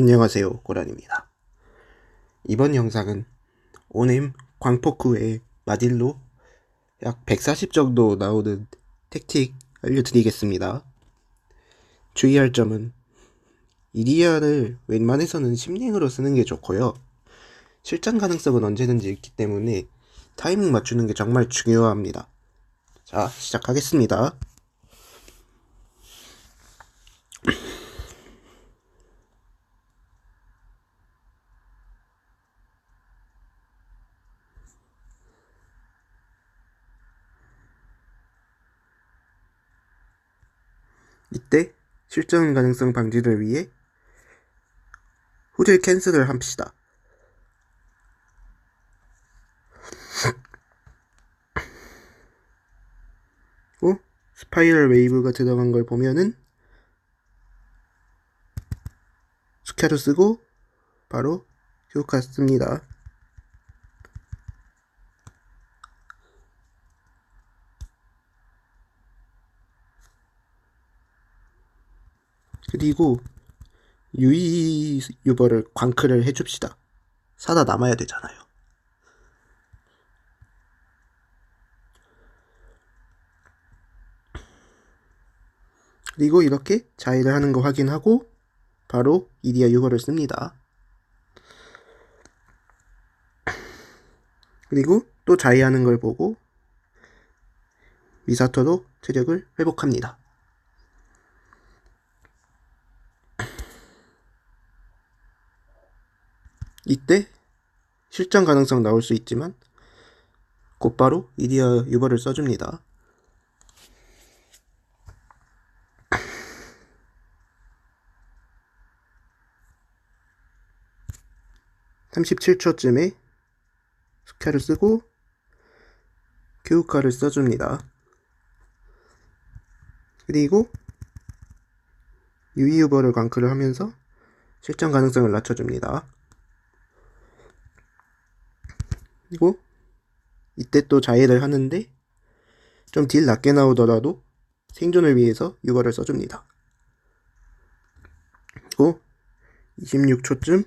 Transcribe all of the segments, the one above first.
안녕하세요 고란입니다. 이번 영상은 오넴 광포크 외 마딜로 약 140 정도 나오는 택틱 알려드리겠습니다. 주의할 점은 이리아를 웬만해서는 심랭으로 쓰는 게 좋고요. 실전 가능성은 언제든지 있기 때문에 타이밍 맞추는 게 정말 중요합니다. 자 시작하겠습니다 이때 실전 가능성 방지를 위해 후딜 캔슬을 합시다. 어? 스파이럴 웨이브가 들어간 걸 보면은 스캐로 쓰고 바로 효과 씁니다. 그리고 유이 유버를 광크를 해줍시다. 사다 남아야 되잖아요. 그리고 이렇게 자해를 하는 거 확인하고 바로 이디아 유버를 씁니다. 그리고 또 자해하는 걸 보고 미사토로 체력을 회복합니다. 이때 실전 가능성 나올 수 있지만 곧바로 이디어 유버를 써줍니다. (37초쯤에) 스카를 쓰고 교우카를 써줍니다. 그리고 유이유버를 광크를 하면서 실전 가능성을 낮춰줍니다. 그리고 이때 또 자해를 하는데 좀 딜 낮게 나오더라도 생존을 위해서 유거를 써줍니다. 그리고 26초쯤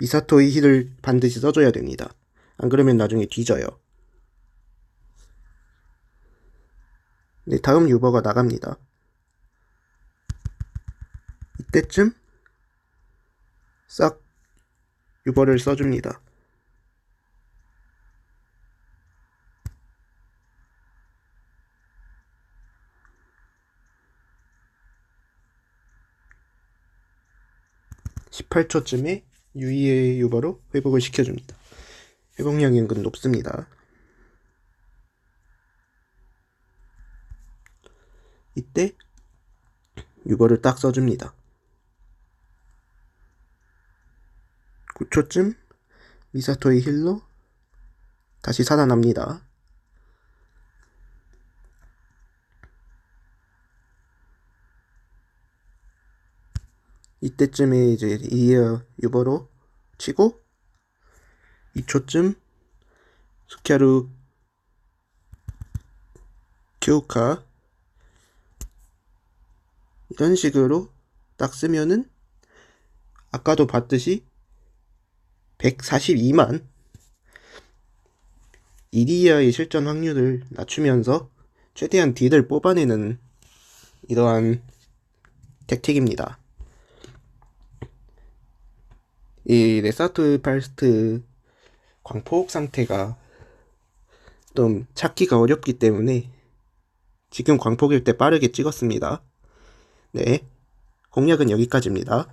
미사토의 힐을 반드시 써줘야 됩니다. 안 그러면 나중에 뒤져요. 네, 다음 유버가 나갑니다. 이때쯤 싹 유버를 써줍니다. 18초쯤에 유이의 유버로 회복을 시켜줍니다. 회복량이 은근 높습니다. 이때 유버를 딱 써줍니다. 9초쯤 미사토의 힐로 다시 살아납니다. 이때쯤에 이제 이어 유버로 치고 2초쯤 스캐루 큐카 이런 식으로 딱 쓰면은 아까도 봤듯이 142만 이디아의 실전 확률을 낮추면서 최대한 딜을 뽑아내는 이러한 택틱입니다. 이 레사트 팔스트 광폭 상태가 좀 찾기가 어렵기 때문에 지금 광폭일 때 빠르게 찍었습니다. 네. 공략은 여기까지입니다.